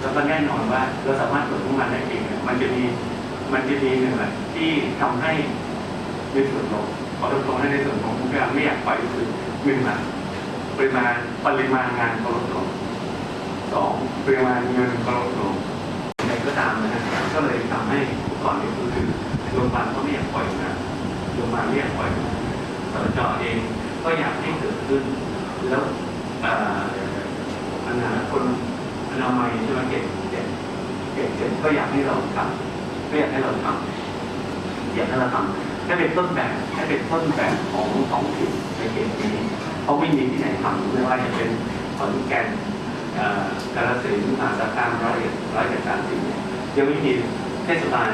แล้วก็แน่นอนว่าเราสามารถเปิดงบประมาณได้เองมันจะมีมันจะมีหนึ่งแหละที่ทำให้ในส่วนของขอตรงๆในส่วนของการไม่อยากปล่อยก็คือหนึ่งละปริมาณปริมาณงานก็ลดลงสองปริมาณเงินก็ลดลงอะไรก็ตามนะฮะก็เลยทำให้ก่อนนี้ก็คือโรงพยาบาลก็ไม่อยากปล่อยงานโรงพยาบาลไม่อยากปล่อยสจเองก็อยากให้เกิดขึ้น แล้วอ่ออนาคน นามัยใช่ไหมเก่งเก่งเก่งเก่งก็อยากให้เราทำก็อยากให้เราทำอยากให้เราทำให้เป็นต้นแบบให้เป็นต้นแบบของท้องถิ่นในเขตนี้เพราะไม่มีที่ไหนทำไม่ว่าจะเป็นขอนแก่นกาฬสินธุ์มหาสารคามร้อยเอ็ดร้อยเอ็ดสามสิบเนี่ยยังไม่มีเทศบาล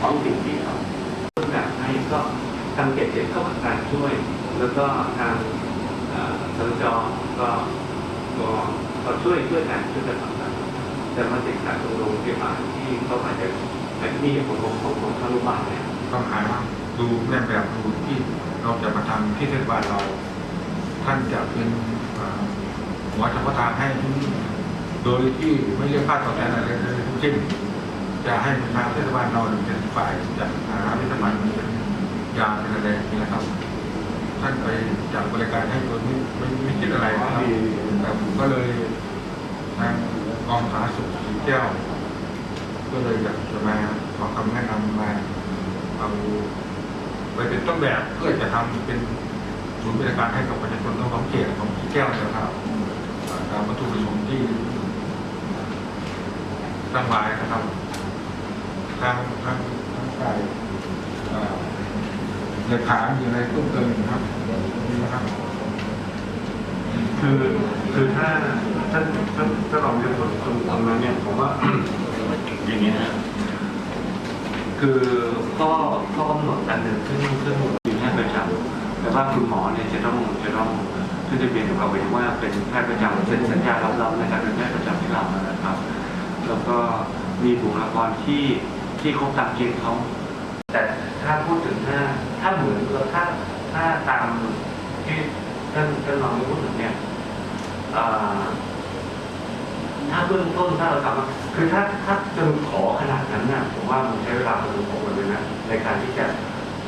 ท้องถิ่นที่ทำต้นแบบให้ก็ทางเขตเจ็ดก็ประการช่วย แล้วก็ทางสจก็ก็ก็ช่วยช่วยกันช่วยกันทำ กันแต่มาติดจากตรงโรงพยาบาลที่เขาอาจจะแบบนี้ของของของของทางโรงพยาบาลเนี่ยต้องหาดูแม่แบบดูที่เราจะมาทำที่เทศบาลเรา ท่านจะเป็นหัวเฉพาะทางให้โดยที่ไม่เรียกค่าตอบแทนอะไรเลยทั้งสิ้นจะให้ทางเทศบาลเราเป็นฝ่ายจัดหาเทศบาลเป็นยาเป็นอะไรนี่นะครับ ท่านไปจัดบริการให้โดยไม่ไม่ไม่คิดอะไรนะครับแต่ผมก็เลยทาง กองสาธารณสุขสีแก้ว ก็เลยอยากจะมาขอคำแนะนำมาเอาไปเป็นต้นแบบเพื่อจะทำเป็นศูนย์บริการให้กับประชาชนทั้งของเขตของสีแก้วนะครับอ่าตามวัตถุประสงค์ที่ตั้งไว้นะครับทางทางทางฝ่ายอ่าเลขามีอะไรเพิ่มเติมอีกครับนี่นะครับ คือคือถ้าถ้าถ้ ตรงตรงนั้นเนี่ยผมว่า อย่างนี้นะคือข้อข้อกำหนดอันหนึ่งซึ่งซึ่งมีแพทย์ประจำแต่ว่าคุณหมอเนี่ยจะต้องจะต้องขึ้นทะเบียนกับเราไว้ว่าเป็นแพทย์ประจำเซ็นสัญญารับรองในการเป็นแพทย์ประจำที่เรานะครับ แล้วก็มีบุคลากรที่ที่ครบตามเกณฑ์เขาแต่ถ้าพูดถึงถ้าถ้าเหมือนเราถ้าถ้าตามที่ท่านท่านรองได้พูดถึงเนี่ยอ่า เบื้องต้นถ้าเราทำคือถ้าถ้าจนขอขนาดนั้นน่ะผมว่ามันใช้เวลาพอสมควรเลยนะในการที่จะ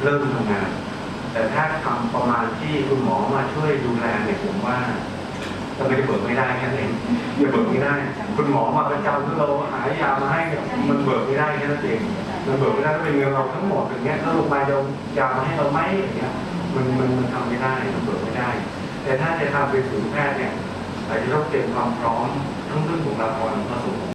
เริ่มทำงาน แต่ถ้าทำประมาณที่คุณหมอมาช่วยดูแลเนี่ยผมว่าจะไม่ได้เบิกไม่ได้แค่นั้นเองอย่าเบิกไม่ได้ คุณหมอมาประจำแล้วเราหายามาให้เนี่ยมันเบิกไม่ได้แค่นั้นเองมันเบิกไม่ได้ก็เป็นเงินเราทั้งหมดอย่างเงี้ยถ้าลงมาจะยามาให้เราไหมอย่างเงี้ยมันมันมันทำไม่ได้มันเบิกไม่ได้ แต่ถ้าจะทำเป็นศูนย์แพทย์เนี่ยอาจจะต้องเตรียมความพร้อม ทั้งเรื่องบุคลากรผสม